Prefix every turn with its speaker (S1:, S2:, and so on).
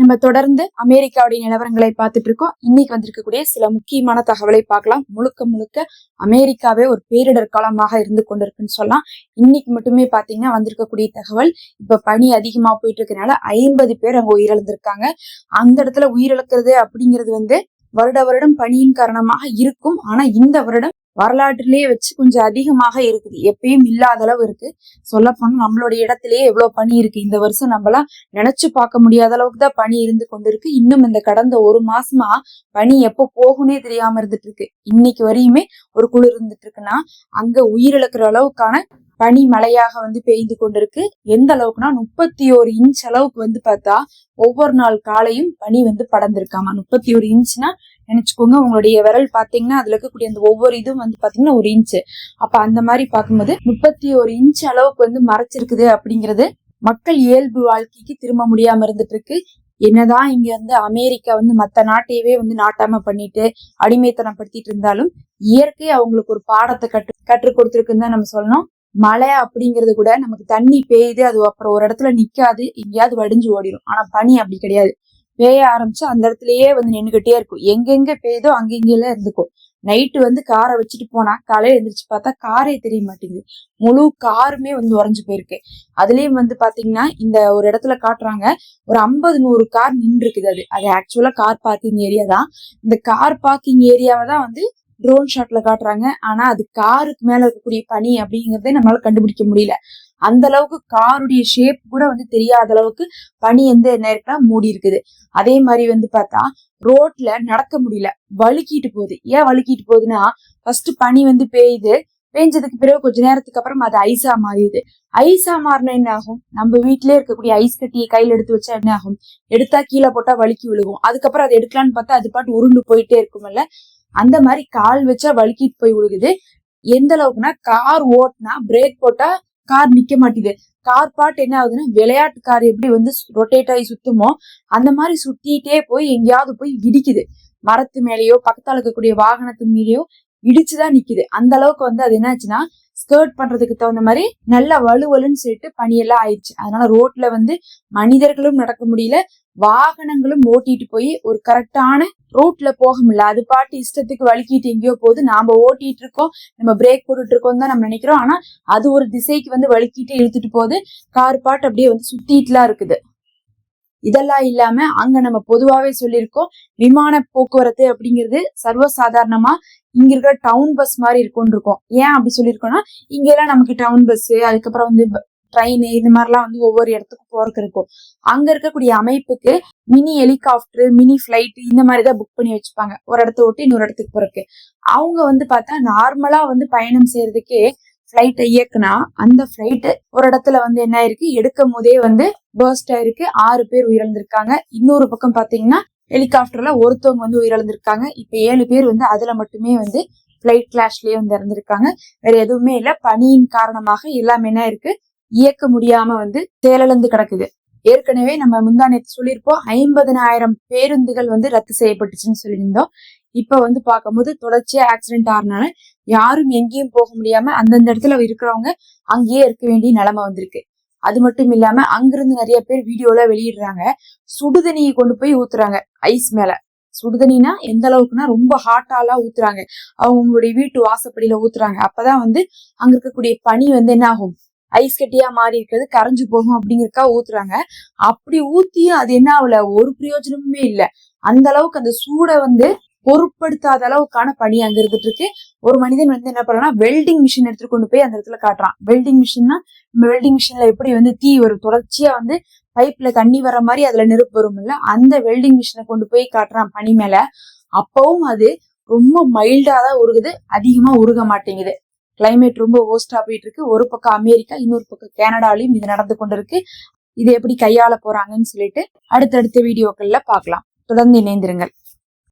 S1: நம்ம தொடர்ந்து அமெரிக்காவுடைய நிலவரங்களை பார்த்துட்டு இருக்கோம் இன்னைக்கு வந்திருக்கக்கூடிய சில முக்கியமான தகவலை பார்க்கலாம். முழுக்க முழுக்க அமெரிக்காவே ஒரு பேரிடர் காலமாக இருந்து கொண்டிருக்குன்னு சொல்லலாம். இன்னைக்கு மட்டுமே பாத்தீங்கன்னா வந்திருக்கக்கூடிய தகவல் இப்ப பனி அதிகமா போயிட்டு இருக்கனால ஐம்பது பேர் அங்க உயிரிழந்திருக்காங்க. அந்த இடத்துல உயிரிழக்கிறது அப்படிங்கிறது வந்து வருட வருடம் பனியின் காரணமாக இருக்கும். ஆனா இந்த வருடம் வரலாற்றிலேயே வச்சு கொஞ்சம் அதிகமாக இருக்குது. எப்பயும் இல்லாத அளவு இருக்கு. சொல்ல போனா நம்மளுடைய இடத்திலேயே எவ்வளவு பனி இருக்கு. இந்த வருஷம் நம்மளாம் நினைச்சு பார்க்க முடியாத அளவுக்கு தான் பனி இருந்து கொண்டிருக்கு. இன்னும் இந்த கடந்த ஒரு மாசமா பனி எப்போ போகும்னே தெரியாம இருந்துட்டு இருக்கு. இன்னைக்கு வரையுமே ஒரு குளிர் இருந்துட்டு இருக்குன்னா அங்க உயிரிழக்கிற அளவுக்கான பனி மழையாக வந்து பெய்து கொண்டிருக்கு. எந்த அளவுக்குன்னா முப்பத்தி ஒரு இன்ச் அளவுக்கு வந்து பார்த்தா ஒவ்வொரு நாள் காலையும் பனி வந்து படர்ந்திருக்காமா? முப்பத்தி ஒரு இன்ச்னா நினைச்சுக்கோங்க. உங்களுடைய விரல் பாத்தீங்கன்னா அதுல இருக்கக்கூடிய அந்த ஒவ்வொரு இதுவும் வந்து பாத்தீங்கன்னா ஒரு இன்ச்சு அப்ப அந்த மாதிரி பார்க்கும்போது முப்பத்தி ஒரு இன்ச் அளவுக்கு வந்து மறைச்சிருக்குது அப்படிங்கிறது மக்கள் இயல்பு வாழ்க்கைக்கு திரும்ப முடியாம இருந்துட்டு இருக்கு என்னதான் இங்க வந்து அமெரிக்கா வந்து மத்த நாட்டையவே வந்து நாட்டாம பண்ணிட்டு அடிமைத்தனம் படுத்திட்டு இருந்தாலும் இயற்கை அவங்களுக்கு ஒரு பாடத்தை கற்று கற்றுக் கொடுத்துருக்குன்னு தான் நம்ம சொல்லணும். மழை அப்படிங்கிறது கூட நமக்கு தண்ணி பெய்யுது அது அப்புறம் ஒரு இடத்துல நிக்காது எங்கேயாவது வடிஞ்சு ஓடிடும் ஆனா பனி அப்படி கிடையாது. பேய ஆரம்பிச்சு அந்த இடத்துலயே வந்து நின்றுகிட்டே இருக்கும். எங்கெங்க பெய்யுதோ அங்கெங்கெல்லாம் இருந்துக்கும். நைட்டு வந்து காரை வச்சுட்டு போனா காலையில எந்திரிச்சு பார்த்தா காரே தெரிய மாட்டேங்குது. முழு காருமே வந்து உறைஞ்சு போயிருக்கு. அதுலயும் வந்து பாத்தீங்கன்னா இந்த ஒரு இடத்துல காட்டுறாங்க. ஒரு ஐம்பது நூறு கார் நின்று இருக்குது அது அது ஆக்சுவலா கார் பார்க்கிங் ஏரியா தான். இந்த கார் பார்க்கிங் ஏரியாவை தான் வந்து ட்ரோன் ஷாட்ல காட்டுறாங்க. ஆனா அது காருக்கு மேல இருக்கக்கூடிய பனி அப்படிங்கறதே நம்மளால கண்டுபிடிக்க முடியல. அந்த அளவுக்கு காருடைய ஷேப் கூட வந்து தெரியாத அளவுக்கு பனி வந்து என்ன இருக்குன்னா மூடி இருக்குது. அதே மாதிரி வந்து பார்த்தா ரோட்ல நடக்க முடியல. வழுக்கிட்டு போகுது. ஏன் வழுக்கிட்டு போகுதுன்னா ஃபர்ஸ்ட் பனி வந்து பெய்யுது. பெஞ்சதுக்கு பிறகு கொஞ்ச நேரத்துக்கு அப்புறம் அது ஐஸா மாறிடுது. ஐஸா மாறினா என்ன ஆகும்? நம்ம வீட்டிலே இருக்கக்கூடிய ஐஸ் கட்டியை கையில எடுத்து வச்சா என்ன ஆகும்? எடுத்தா கீழே போட்டா வழுக்கி விழுகும். அதுக்கப்புறம் அதை எடுக்கலான்னு பார்த்தா அது பாட்டு உருண்டு போயிட்டே இருக்கும்ல. அந்த மாதிரி கால் வச்சா வழுக்கிட்டு போய் விழுகுது. எந்த அளவுக்குன்னா கார் ஓட்டினா பிரேக் போட்டா கார் நிக்க மாட்டேது கார் பாட் என்ன ஆகுதுன்னா விளையாட்டு கார் எப்படி வந்து ரொட்டேட் ஆகி சுத்துமோ அந்த மாதிரி சுத்திட்டே போய் எங்கேயாவது போய் இடிக்குது. மரத்து மேலேயோ பக்கத்தால் இருக்கக்கூடிய வாகனத்து மேலேயோ இடிச்சுதான் நிக்குது. அந்த அளவுக்கு வந்து அது என்னாச்சுன்னா ஸ்கர்ட் பண்றதுக்கு தகுந்த மாதிரி நல்ல வலுவலுன்னு சொல்லிட்டு பனியெல்லாம் ஆயிடுச்சு. அதனால ரோட்ல வந்து மனிதர்களும் நடக்க முடியல வாகனங்களும் ஓட்டிட்டு போய் ஒரு கரெக்டான ரூட்ல போக முடியல. அது பாட்டு இஷ்டத்துக்கு வலிக்கிட்டு எங்கேயோ போகுது. நாம ஓட்டிட்டு இருக்கோம் நம்ம பிரேக் போட்டுட்டு இருக்கோம் தான் நம்ம நினைக்கிறோம். ஆனா அது ஒரு திசைக்கு வந்து வலிக்கிட்டு இழுத்துட்டு போகுது. கார் பாட்டு அப்படியே வந்து சுத்திட்டுலாம் இருக்குது. இதெல்லாம் இல்லாம அங்க நம்ம பொதுவாவே சொல்லியிருக்கோம் விமான போக்குவரத்து அப்படிங்கிறது சர்வசாதாரணமா இங்க இருக்கிற டவுன் பஸ் மாதிரி இருக்கும்னு இருக்கும். ஏன் அப்படி சொல்லியிருக்கோம்னா இங்க எல்லாம் நமக்கு டவுன் பஸ் அதுக்கப்புறம் வந்து ட்ரெயின் இந்த மாதிரிலாம் வந்து ஒவ்வொரு இடத்துக்கும் போறதுக்கு இருக்கும். அங்க இருக்கக்கூடிய அமைப்புக்கு மினி ஹெலிகாப்டர் மினி ஃபிளைட் இந்த மாதிரி தான் புக் பண்ணி வச்சுப்பாங்க. ஒரு இடத்த விட்டு இன்னொரு இடத்துக்கு போறதுக்கு. அவங்க வந்து பார்த்தா நார்மலா வந்து பயணம் செய்யறதுக்கே ஃப்ளைட்டை இயக்குனா அந்த ஃப்ளைட்டு ஒரு இடத்துல வந்து என்ன ஆயிருக்கு? எடுக்கும் போதே வந்து பேர்ஸ்ட் ஆயிருக்கு. ஆறு பேர் உயிரிழந்திருக்காங்க. இன்னொரு பக்கம் பாத்தீங்கன்னா ஹெலிகாப்டர்ல ஒருத்தவங்க வந்து உயிரிழந்திருக்காங்க. இப்ப ஏழு பேர் வந்து அதுல மட்டுமே வந்து ஃப்ளைட் கிளாஷ்லயே வந்து இறந்திருக்காங்க. வேற எதுவுமே இல்ல. பனியின் காரணமாக எல்லாமே என்ன இருக்கு இயக்க முடியாம வந்து செயலிழந்து கிடக்குது. ஏற்கனவே நம்ம முந்தானே சொல்லியிருப்போம் ஐம்பதனாயிரம் பேருந்துகள் வந்து ரத்து செய்யப்பட்டுச்சுன்னு சொல்லியிருந்தோம். இப்ப வந்து பார்க்கும்போது தொடர்ச்சியா ஆக்சிடென்ட் ஆறுனால யாரும் எங்கேயும் போக முடியாம அந்தந்த இடத்துல இருக்கிறவங்க அங்கேயே இருக்க வேண்டிய நிலைமை வந்திருக்கு. அது மட்டும் இல்லாம அங்கிருந்து நிறைய பேர் வீடியோல வெளியிடுறாங்க. சுடுதண்ணியை கொண்டு போய் ஊத்துறாங்க ஐஸ் மேல. சுடுதண்ணினா எந்த அளவுக்குன்னா ரொம்ப ஹாட்டாலாம் ஊத்துறாங்க. அவங்களுடைய வீட்டு வாசப்படியில ஊத்துறாங்க. அப்பதான் வந்து அங்க இருக்கக்கூடிய பனி வந்து என்ன ஆகும்? ஐஸ் கட்டியா மாறி இருக்கிறது கரைஞ்சு போகும் அப்படிங்கறக்கா ஊத்துறாங்க. அப்படி ஊத்தியும் அது என்ன ஆகல? ஒரு பிரயோஜனமுமே இல்லை. அந்த அளவுக்கு அந்த சூடை வந்து பொருட்படுத்தாத அளவுக்கான பணி அங்க இருந்துட்டு இருக்கு. ஒரு மனிதன் வந்து என்ன பண்றான்னா வெல்டிங் மிஷின் எடுத்துட்டு கொண்டு போய் அந்த இடத்துல காட்டுறான். வெல்டிங் மிஷின்னா வெல்டிங் மிஷின்ல எப்படி வந்து தீ ஒரு தொடர்ச்சியா வந்து பைப்ல தண்ணி வர மாதிரி அதுல நெருப்பு வரும் இல்ல அந்த வெல்டிங் மிஷினை கொண்டு போய் காட்டுறான் பனி மேல. அப்பவும் அது ரொம்ப மைல்டா தான் உருகுது அதிகமா உருக மாட்டேங்குது. கிளைமேட் ரொம்ப ஓஸ்டா போயிட்டு இருக்கு. ஒரு பக்கம் அமெரிக்கா இன்னொரு பக்கம் கனடாலையும் இது நடந்து கொண்டிருக்கு. இதை எப்படி கையாள போறாங்கன்னு சொல்லிட்டு அடுத்தடுத்த வீடியோக்கள்ல பார்க்கலாம். தொடர்ந்து இணைந்திருங்கள்.